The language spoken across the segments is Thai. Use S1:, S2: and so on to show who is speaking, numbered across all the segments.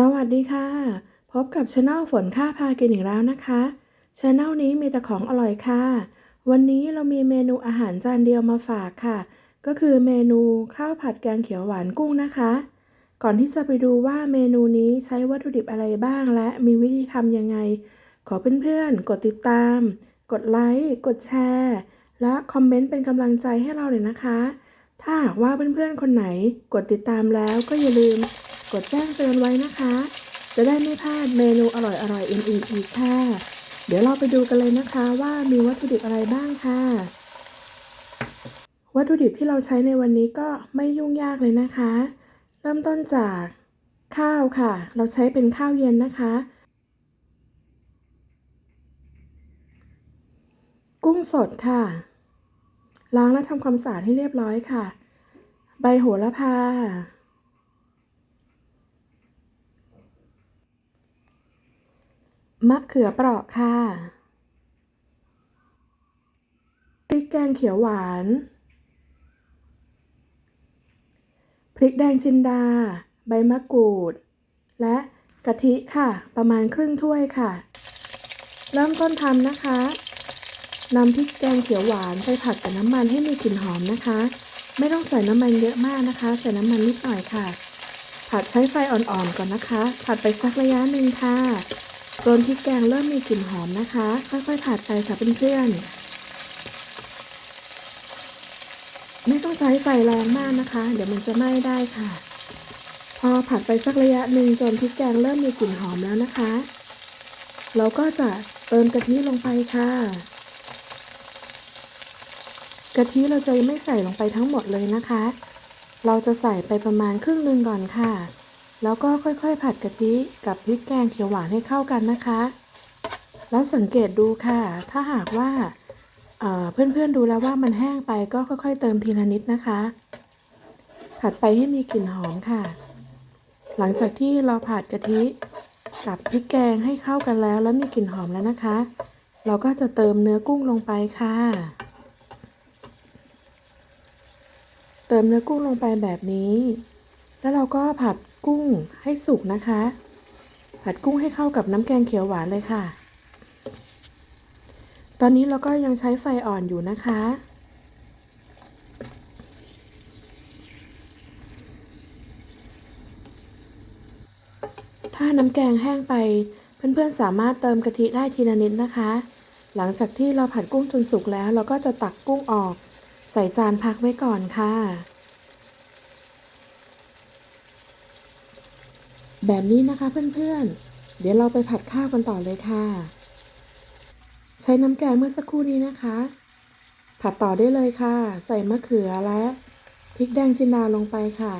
S1: สวัสดีค่ะ พบกับช anel ฝนค่าพากินอีกแล้วนะคะช anel นี้มีแต่ของอร่อยค่ะ วันนี้เรามีเมนูอาหารจานเดียวมาฝากค่ะ ก็คือเมนูข้าวผัดแกงเขียวหวานกุ้งนะคะ ก่อนที่จะไปดูว่าเมนูนี้ใช้วัตถุดิบอะไรบ้างและมีวิธีทำยังไง ขอเพื่อนๆ กดติดตาม กดไลค์กดแชร์ และคอมเมนต์เป็นกำลังใจให้เราเลยนะคะ ถ้าหากว่าเพื่อนๆคนไหนกดติดตามแล้วก็อย่าลืม กดแจ้งเตือนไว้นะคะ จะได้ไม่พลาดเมนูอร่อยๆอื่นๆอีกค่ะ เดี๋ยวเราไปดูกันเลยนะคะว่ามีวัตถุดิบอะไรบ้างค่ะ วัตถุดิบที่เราใช้ในวันนี้ก็ไม่ยุ่งยากเลยนะคะ เริ่มต้นจากข้าวค่ะ เราใช้เป็นข้าวเย็นนะคะ กุ้งสดค่ะ ล้างและทำความสะอาดให้เรียบร้อยค่ะ ใบโหระพา มะเขือเปราะค่ะพริกแกงเขียวหวาน พริกแดงจินดา ใบมะกรูด และกะทิค่ะ ประมาณครึ่งถ้วยค่ะ เริ่มต้นทำนะคะนำพริกแกงเขียวหวานไปผัดกับน้ำมันให้มีกลิ่นหอมนะคะ ไม่ต้องใส่น้ำมันเยอะมากนะคะ ใส่น้ำมันนิดหน่อยค่ะ ผัดใช้ไฟอ่อนๆก่อนนะคะ ผัดไปสักระยะหนึ่งค่ะ จนพริกแกงเริ่มมีกลิ่นหอมนะคะ ค่อยๆผัดไปค่ะเพื่อนๆไม่ต้องใช้ไฟแรงมากนะคะ เดี๋ยวมันจะไหม้ได้ค่ะ พอผัดไปสักระยะหนึ่งจนพริกแกงเริ่มมีกลิ่นหอมแล้วนะคะ เราก็จะเติมกะทิลงไปค่ะกะทิเราจะไม่ใส่ลงไปทั้งหมดเลยนะคะ เราจะใส่ไปประมาณครึ่งหนึ่งก่อนค่ะ แล้วก็ค่อยๆ ผัดกะทิกับพริกแกงเขียวหวานให้เข้ากันนะคะ แล้วสังเกตดูค่ะ ถ้าหากว่าเพื่อนๆดูแล้วว่ามันแห้งไปก็ค่อย ๆ เติมทีละนิดนะคะ ผัดไปให้มีกลิ่นหอมค่ะ หลังจากที่เราผัดกะทิกับพริกแกงให้เข้ากันแล้ว แล้วมีกลิ่นหอมแล้วนะคะ เราก็จะเติมเนื้อกุ้งลงไปค่ะ เติมเนื้อกุ้งลงไปแบบนี้ แล้วเราก็ผัด กุ้งให้สุกนะคะ ผัดกุ้งให้เข้ากับน้ำแกงเขียวหวานเลยค่ะ ตอนนี้เราก็ยังใช้ไฟอ่อนอยู่นะคะ ถ้าน้ำแกงแห้งไป เพื่อนๆสามารถเติมกะทิได้ทีละนิดนะคะ หลังจากที่เราผัดกุ้งจนสุกแล้ว เราก็จะตักกุ้งออก ใส่จานพักไว้ก่อนค่ะ แบบนี้นะคะเพื่อนๆ เดี๋ยวเราไปผัดข้าวกันต่อเลยค่ะ ใช้น้ำแกงเมื่อสักครู่นี้นะคะ ผัดต่อได้เลยค่ะ ใส่มะเขือและพริกแดงจินดาลงไปค่ะ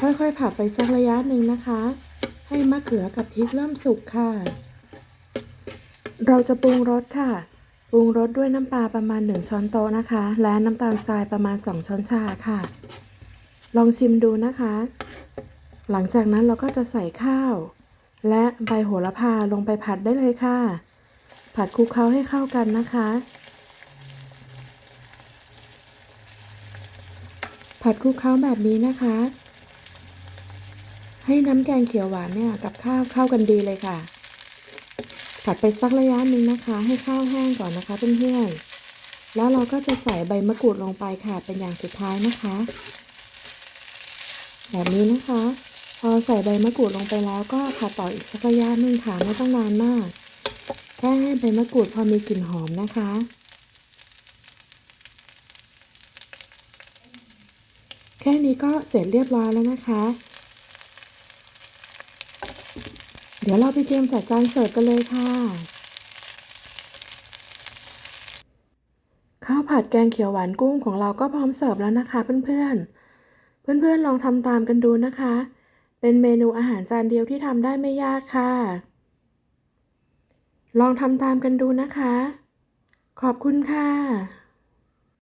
S1: ค่อยๆผัดไปสักระยะหนึ่งนะคะ ให้มะเขือกับพริกเริ่มสุกค่ะ เราจะปรุงรสค่ะ ปรุงรสด้วยน้ำปลาประมาณ 1 ช้อนโต๊ะนะคะ และน้ำตาลทรายประมาณ 2 ช้อนชาค่ะ ลองชิมดูนะคะ หลังจากนั้นเราก็จะใส่ข้าว และใบโหระพาลงไปผัดได้เลยค่ะ ผัดคลุกเคล้าให้เข้ากันนะคะ ผัดคลุกเคล้าแบบนี้นะคะ ให้น้ำแกงเขียวหวานเนี่ยกับข้าวเข้ากันดีเลยค่ะ ผัดไปสักระยะหนึ่งนะคะ ให้ข้าวแห้งก่อนนะคะเพื่อนๆแล้วเราก็จะใส่ใบมะกรูดลงไปค่ะเป็นอย่างสุดท้ายนะคะแบบนี้นะคะ อใส่ใบมะกรูดลงไปแล้วก็ผัดต่ออีกสักระยะหนึ่งค่ะไม่ต้องนานมาก แค่ให้ใบมะกรูดพอมีกลิ่นหอมนะคะ แค่นี้ก็เสร็จเรียบร้อยแล้วนะคะ เดี๋ยวเราไปเตรียมจัดจานเสิร์ฟกันเลยค่ะข้าวผัดแกงเขียวหวานกุ้งของเราก็พร้อมเสิร์ฟแล้วนะคะเพื่อนๆ เพื่อนๆลองทำตามกันดูนะคะ เป็นเมนูอาหารจานเดียวที่ทำได้ไม่ยากค่ะ ลองทำตามกันดูนะคะ ขอบคุณค่ะ